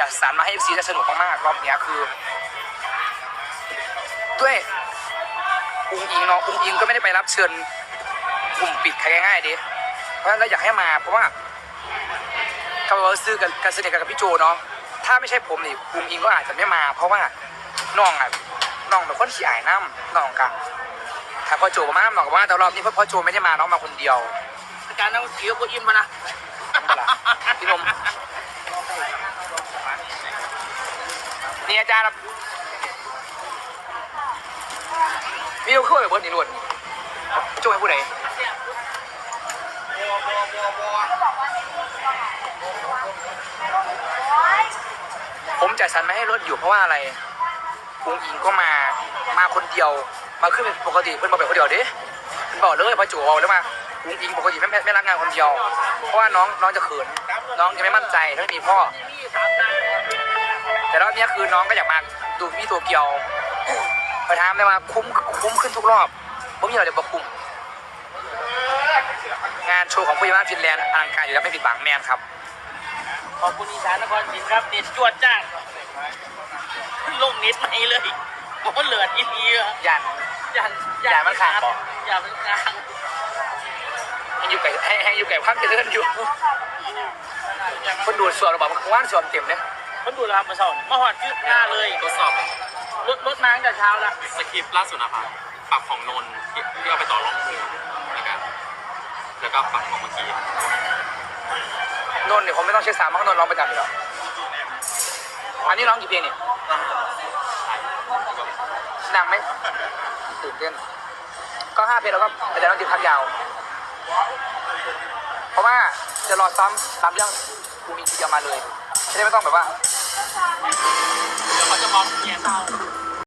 จัดสรรมาให้ซีจะสนุกมากๆรอบเนี้ยคือ ด้วยอุ้งอิงเนาะอุ้งอิงก็ไม่ได้ไปรับเชิญกลุ่มปิดใครง่ายๆดิเพราะฉะนั้นเราอยากให้มาเพราะว่าเขาบอกว่าซื้อกันการสนิทกันกับพี่โจเนาะถ้าไม่ใช่ผมนี่อุ้งอิงก็อาจจะไม่มา เพราะว่าน้องอะน้องเป็นคนขี้อายน้ำน้องกันถ้าพ่อโจมาน้องก็ว่าแต่รอบนี้เพราะพ่อโจไม่ได้มาน้องมาคนเดียวอาจารย์ต้องเกี่ยวกับอิ่มมานะ พี่นม นี่อาจารย์ครับพี่เอาขึ้นไปเบิร์ดนี่รวดโจให้ผู้ใดผมจัดสรรมาให้รถอยู่เพราะว่าอะไรปุงอิงก็มา มาคนเดียว มาขึ้นเป็นปกติเพื่อนมาเป็นคนเดียวเด้เพื่อนบอกเลยพอจู่เอาแล้วมาปุงอิงปกติไม่ไม่ไม่รับงานคนเดียว เพราะว่าน้องน้องจะเขิน น้องจะไม่มั่นใจถ้าไม่มีพ่อ แต่รอบเนี้ยคือน้องก็อยากมาดูพี่ตัวเกียวไปถามได้ว่าคุ้มคุ้มขึ้นทุกรอบผมมีอะไรเดี๋ยวบอกคุ้มงานโชว์ของผู้ใหญ่บ้านฟินแลนด์อลังการอยู่แล้วไม่ผิดหวังแมนครับ ขอบคุณอีสานนครศรีครับเด็ดจวดจ้างลงนิดไหมเลยโอ้เหลือดอีนีอะยันยันอย่ามันขาดบอกอย่ามันขาดให้อยู่ไก่ให้ให้อยู่ไก่ความเจริญอยู่คนดูดส่วนเราบอกว่าว่านส่วนเต็มเนี่ย มันดูแลมาสอนมาหอดยืดหน้าเลยทดสอบรถรถมาตั้งแต่เช้าละสคริปต์ล่าสุดนะครับปรับของนนท์ที่ที่เอาไปต่อรองมือนะครับแล้วก็ปรับของเมื่อกี้นนท์เนี่ยผมไม่ต้องเช็คสามเพราะนนท์ร้องประจำอยู่แล้วอันนี้ร้องกี่เพลงเนี่ยดังไหมตื่นเต้นก็ห้าเพลงแล้วก็อาจจะต้องติดพักยาว เพราะว่าจะรอซ้ำตามเรื่องกูมีทีเดียวมาเลย จะได้ไม่ต้องแบบว่า เดี๋ยวเขาจะมองเกียร์เศร้า